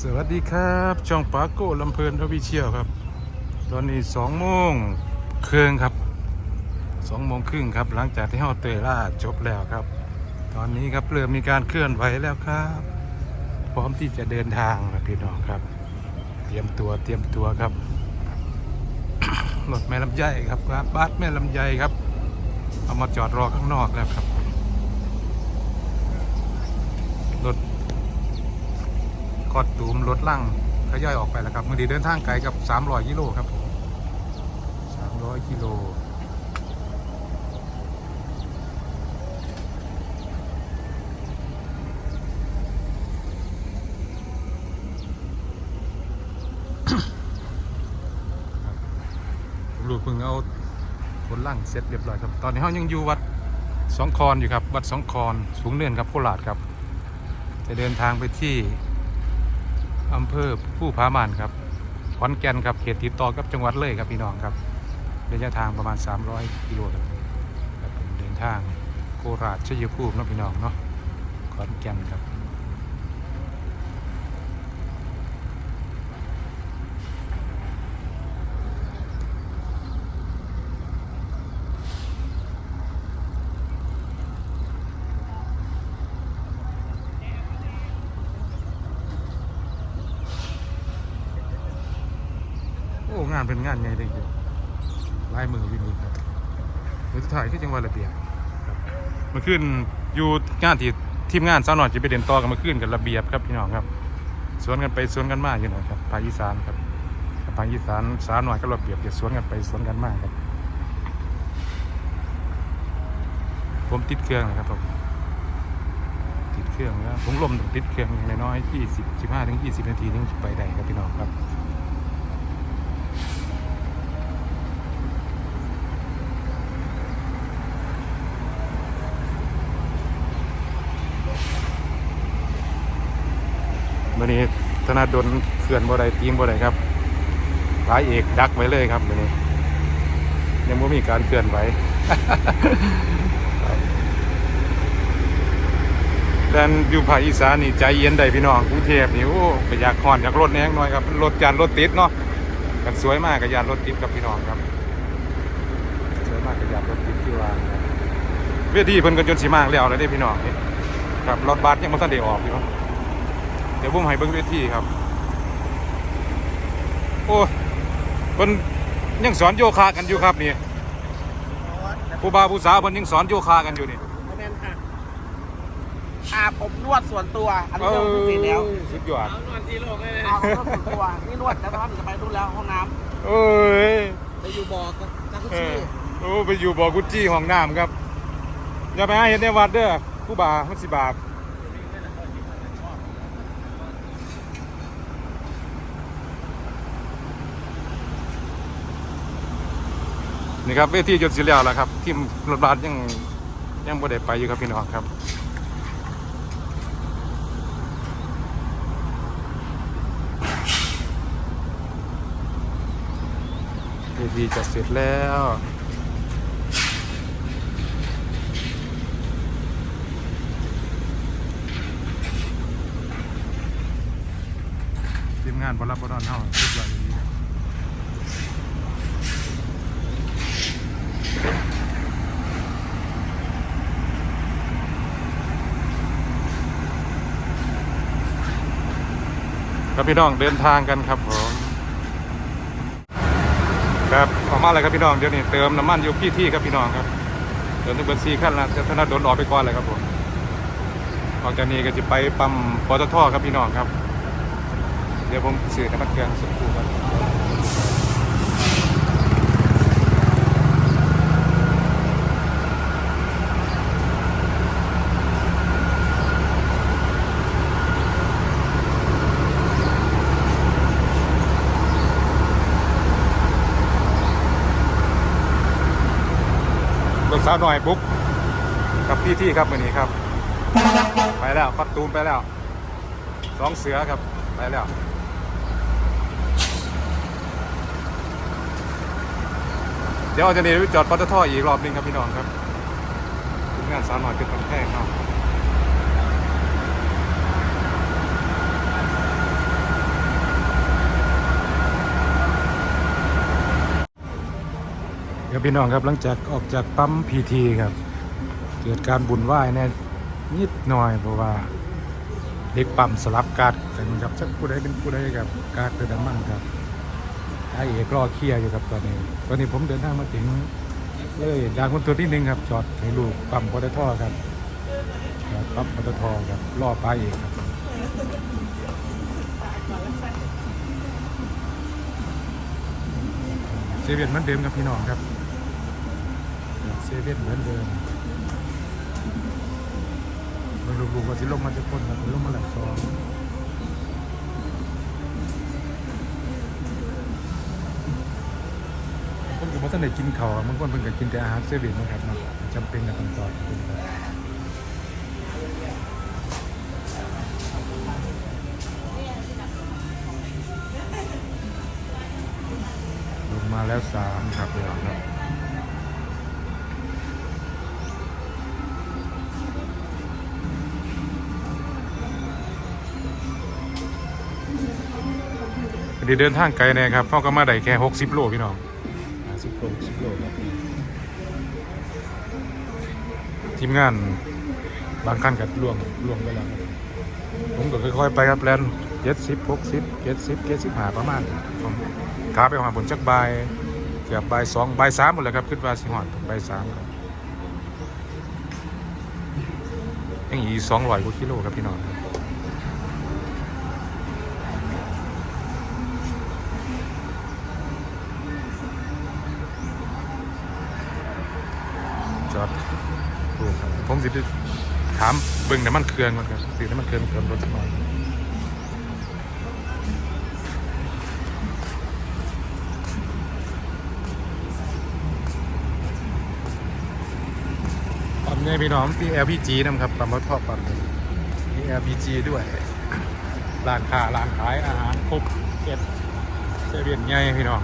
สวัสดีครับ ช่องปาโก้ลำเพลินทวีเชียวครับ ตอนนี้สองโมงครึ่งครับสองโมงครึ่งครับ หลังจากที่เฮาเตยล่าจบแล้วครับ ตอนนี้ครับเริ่มมีการเคลื่อนไหวแล้วครับ พร้อมที่จะเดินทางนะพี่น้องครับ เตรียมตัวเตรียมตัวครับรถแม่ลำไยครับครับบัสแม่ลำไยครับ เอามาจอดรอข้างนอกแล้วครับรถ กอดตูมรถลั่งขย่อยออกไปแล้วครับมือดีเดินทางไกลกับ300กิโลครับ300กิโลลูกเพิ่งเอาขนลั่งเสร็จเรียบร้อยครับ ตอนนี้เขายังอยู่วัดสองคอนอยู่ครับ วัดสองคอนสูงเนินครับโคราชครับ จะเดินทางไปที่ อำเภอผู้พามานครับขอนแก่นครับเขตติดต่อกับจังหวัดเลยครับพี่น้องครับระยะทางประมาณ 300กิโลครับเดินทางโคราชชัยภูมินะพี่น้องเนาะขอนแก่นครับ โอ้ งานเป็นงานใหญ่เลยอยู่ลายมือวินีครับมือสุดท้ายที่จังหวัดระเบียบครับเมื่อคืนอยู่งานที่ทีมงานสาวหน่อยจะไปเด่นต่อกันเมื่อคืนกับระเบียบครับพี่น้องครับสวนกันไปสวนกันมาอยู่หน่อยครับภาคอีสานครับภาคอีสานสาวหน่อยก็ระเบียบจะสวนกันไปสวนกันมากครับ ผมติดเครื่องนะครับผมติดเครื่องแล้วผมลมติดเครื่องอย่างน้อยๆยี่สิบสิบห้าถึงยี่สิบนาทีถึงไปได้ครับพี่น้องครับ มื่อนี้ธนาดลเขื่อนบ่ได้ตีมบ่ได้ครับหลายเอกดักไว้เลยครับมื่อนี้ยังไม่มีการเคลื่อนไหวดันอยู่ภาคอีสานนี่ใจเย็นได้พี่น้องกรุงเทพนี่โอ้ก็อยากคอนอยากรถแน่งหน่อยครับรถยานรถติดเนาะกันสวยมากกับยานรถติดครับพี่น้องครับสวยมากกับยานรถติดที่ว่าครับเวทีเพิ่นกันจนสีมากแล้วเลยเด้พี่น้องครับรถบัสยังไม่ทันได้ออกอยู่เนาะ เดี๋ยวผมให้เบิ้งเวทีครับ โอ้เพิ่นยังสอนโยคะกันอยู่ครับนี่ผู้บ่าวผู้สาวเพิ่นยังสอนโยคะกันอยู่นี่แม่นค่ะอาผมนวดส่วนตัว อันนี้เราพิเศษแล้วสุดยอดนวดที่โลกเลยอาผมนวดส่วนตัวนี่นวดแล้วนะครับจะไปดูนแล้วห้องน้เอ้ยำไปอยู่บ่อกับจักรเอชีอโอ้ไปอยู่บ่อกุจี้ห้องน้ำครับอย่าไปหาเห็นในวัดเด้อผู้บ่ามันสิบาป นี่ครับเวทีจนสิแล้วแล้วครับ ทีมรถบัสยังยังบ่ได้ไปอยู่ครับพี่น้องครับเวทีจะเสร็จแล้วทีมงานบอลรับบอลนอนเฮาสุดยอดดีครับ ครับพี่น้องเดินทางกันครับผมครับออกมาเลยครับพี่น้องเดี๋ยวนี้เติมน้ำมันอยู่พี่ที่ครับพี่น้องครับเติมถึงเบอร์สี่ขั้นละจะธนาดนออกไปก่อนเลยครับผมออกจากนี้ก็จะไปปั๊มปตทครับพี่น้องครับ เดี๋ยวผมสื่อน้ำมันเครื่องสักครู่ครับ สาวหน่อยบุ๊กกับพี่ที่ครับวันนี้ครับ ไปแล้วปัดตูมไปแล้วสองเสือครับไปแล้วเดี๋ยวเราจะนีไปจอดปตทอีกรอบนึงครับพี่น้องครับถึงงานสาวหน่อยเป็นคนแค่เนาะ พี่น้องครับหลังจากออกจากปั๊มพีทีครับ เกิดการบุญไหว้แน่นิดหน่อยเพราะว่าเด็กปั๊มสลับการ์ดกันครับสักผู้ใดเป็นผู้ใดกับการ์ดเติมน้ำมันครับไอเอกรอเคลียร์อยู่ครับตอนนี้ ตอนนี้ผมเดินทางมาถึงเลยด่านคนตัวที่หนึ่งครับ จอดให้ลูกปั๊มปตทครับปั๊มปตทครับรอป้าเอกครับเซเว่นมือนเดิมครับพี่น้องครับ เซเว่นเหมือนเดิมมันลูกๆว่าสิลงมาจะคนครับลงมาหลักซองผมก็บ่ทันได้กินข้าวบางคนเพิ่นก็กินแต่อาหารเซเว่นนะครับนะจำเป็นกับต้องต่อกินลงมาแล้วสามครับพี่น้องครับ พอดีเดินทางไกลแน่ครับพ่อก็มาได้แค่60 โลพี่น้อง50โล60โลครับทีมงานบางขั้นกับล่วงล่วงไปแล้วครับผมก็ค่อยๆไปครับแลนเจ็ดสิบหกสิบเจ็ดสิบเจ็ดสิบห้าประมาณนี้ครับผมขาไปหาบนจักบายเกือบบายสองบายสามหมดเลยครับขึ้นว่าสิหอดบายสามครับยังอีกสองร้อยกว่ากิโลครับพี่น้อง จอดดูครับผมสิไปถามเบิ่งน้ำมันเครื่องก่อนครับสิน้ำมันเครื่องเติมรถสักหน่อยปั๊มเนี่พี่น้องที่ LPG นะครับปั๊มรถท่อปั๊มมี LPG ด้วยร้านค้าร้านขายอาหารครบเก็ดเซเว่นใหญ่พี่น้อง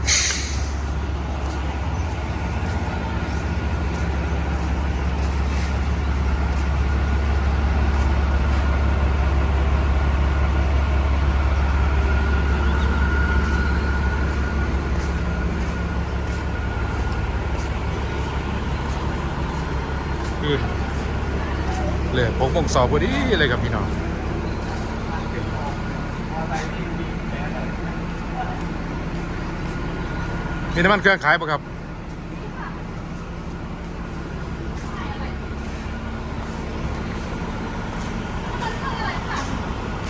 คือเลยผมคงสอบพอดีเลยครับพี่น้องมีน้ำมันเครื่องขายป่ะครับ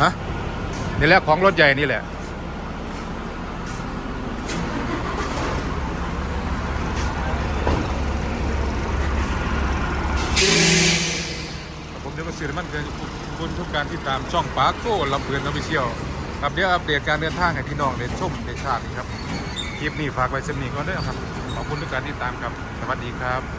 ฮะนี่แหละของรถใหญ่นี่แหละ ผมเดี๋ยวก็สื่อมันเกินคุณทุกการที่ตามช่องปาโก้ลำเพลินออฟฟิเชียลครับเดี๋ยวอัปเดตการเดินทางให้พี่น้องได้ชมได้ทราบอีกครับคลิปนี้ฝากไว้เสำนีก่อนเด้ครับขอบคุณทุกการที่ตามครับ สวัสดีครับ